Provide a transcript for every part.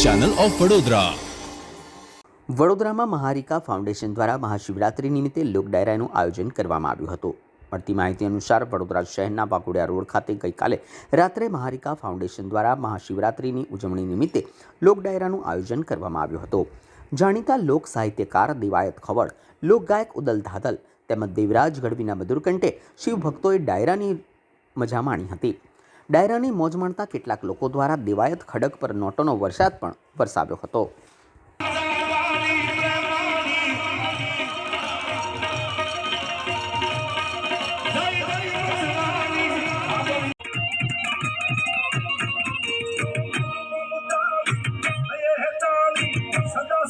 Channel of Vadodara વડોદરામાં મહારિકા foundation દ્વારા મહાશિવરાત્રી નિમિત્તે લોક ડાયરાનું આયોજન કરવામાં આવ્યું હતું. મળતી માહિતી અનુસાર વડોદરા શહેરના વાઘોડિયા રોડ ખાતે ગઈકાલે રાત્રે મહારિકા ફાઉન્ડેશન દ્વારા મહાશિવરાત્રિની ઉજવણી નિમિત્તે લોક ડાયરાનું આયોજન કરવામાં આવ્યું હતું. જાણીતા લોક સાહિત્યકાર દિવાયત ખવડ લોકગાયક ઉદલ ધાદલ તેમજ દેવરાજ ગઢવીના મધુરકંઠે શિવ ભક્તોએ ડાયરાની મજા માણી હતી. ડાયરાની મોજ માણતા કેટલાક લોકો દ્વારા દેવાયત ખડક પર નોટોનો વરસાદ પણ વરસાવ્યો હતો. સદા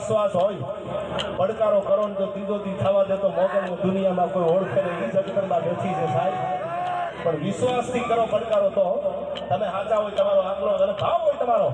વિશ્વાસ હોય, પડકારો કરો ને તો ત્રીજો દી થવા દે તો મોગલની દુનિયામાં કોઈ ઓળખે નહીં. જગતરમાં બેઠી છે સાહેબ. પણ વિશ્વાસથી કરો, પડકારો તો તમે સાચા હોય, તમારો આંકડો અને ભાવ હોય તમારો.